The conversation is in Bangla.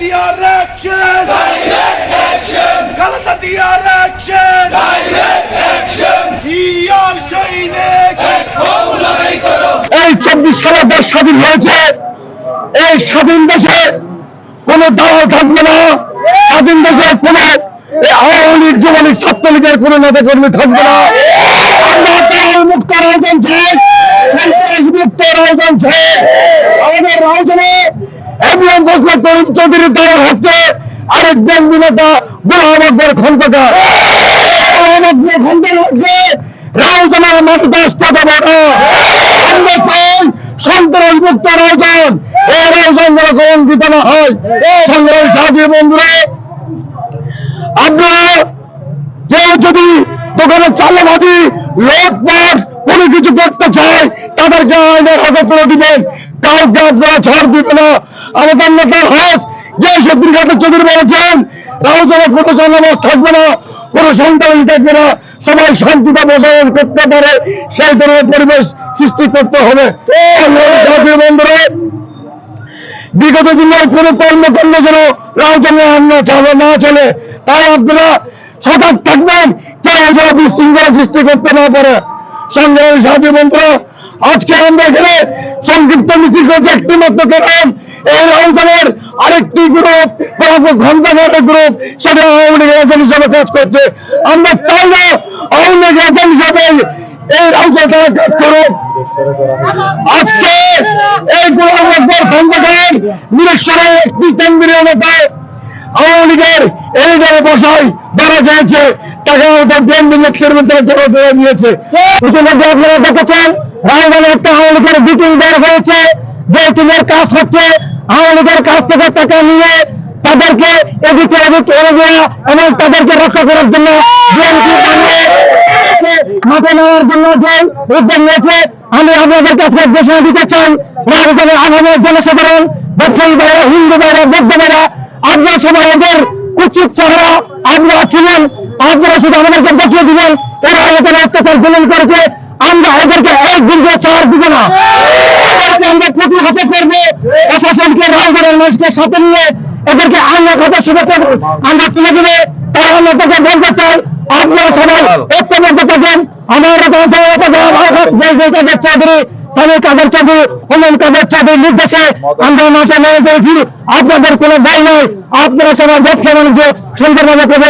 জিয়ার অ্যাকশন খালেদা জিয়ার অ্যাকশন হিয়ার সৈনিক এই চব্বিশ সালে দেশ স্বাধীন হয়েছে। এই স্বাধীন দেশে কোন দালাল থাকবে না। স্বাধীন দেশে কোন এই আওয়ামী লীগ যুবলীগ ছাত্রলীগের কোন নেতা কর্মী থাকবে না। আমরা দালাল মুক্ত রাজন চাই সন্ত্রাস মুক্ত রাজন চাই আমাদের রাজনে এমন বছর তরুণ চৌধুরীর দল হচ্ছে, আরেক বন্ধু নেতা গোলাম আকবর খন্দকার আমরা চাই সন্ত্রাস মুক্ত রাজন এই দোকানে চালাবাজি লোটপাট কোনো কিছু করতে চায়, তাদেরকে আইনের হাতে তুলে দিবেন। কাউকে আপনারা ছাড় দিবে না। আমাদের নেতার হাস, যে সত্যি ঘাটের চৌধুরী বলেছেন রাহুজনে কোনো চালাবাজ থাকবে না, কোনো সন্ত্রাসী থাকবে না, সবাই শান্তিতে বসবাস করতে পারে, সেই ধরনের পরিবেশ সৃষ্টি করতে হবে। বিগত দিনে কোনো কর্মকাণ্ড যেন আন্ন চলে না চলে, তাই আপনারা সজাগ থাকবেন, কেউ যেন বিশৃঙ্খলা সৃষ্টি করতে না পারে। সংগ্রামী সাথী বন্ধুরা, আজকে আমরা এখানে সংক্ষিপ্ত মিছিল করতে একটি মাত্র কারণ এই রাজধানের আরেকটি গ্রুপ গ্রুপ সেটা আওয়ামী হিসাবে কাজ করছে। আমরা চাই না আওয়ামী হিসাবে এই কাজ করুক। আজকে একটি কেন্দ্রীয় আওয়ামী লীগের এই দলে ধরা মিলের মধ্যে জমা করে দিয়েছে। ইতিমধ্যে আপনারা দেখেছেন রায়গঞ্জে একটা আওয়ামী লীগের মিটিং বের হয়েছে, যে কাজ হচ্ছে আওয়ামী লীগের কাছ থেকে টাকা নিয়ে তাদেরকে এদিকে এদিক এনে দেওয়া এবং তাদেরকে রক্ষা করার জন্য মাঠে নেওয়ার জন্য যে উদ্যোগ নিয়েছে, আমি আপনাদের কাছে ঘোষণা দিতে চাই, রাজধানীর আগামী জনসাধারণ ব্যবসায়ী ভাইরা হিন্দু ভাইরা বৌদ্ধ ভাইরা আপনারা সবাই ওদের উচিত চেহারা আপনারা ছিলেন আপনারা শুধু আমাদেরকে দেখিয়ে দিবেন এরা আমাদের অত্যাচার জুলুম করেছে, আমরা ওদেরকে একদিন করে চার দিব না। এদেরকে প্রতিহত করব প্রশাসনকে রাজধানীর মানুষকে সাথে নিয়ে এদেরকে আইনের কথা শুভেচ্ছা আমরা তুলে দিবে তারা আমরা তাকে বলতে চাই আপনারা সবাই ঐক্যবদ্ধ থাকেন আমার আমরা আপনাদের কোনো দায় নয় আপনারা সবাই ব্যবসা বাণিজ্য সুন্দরভাবে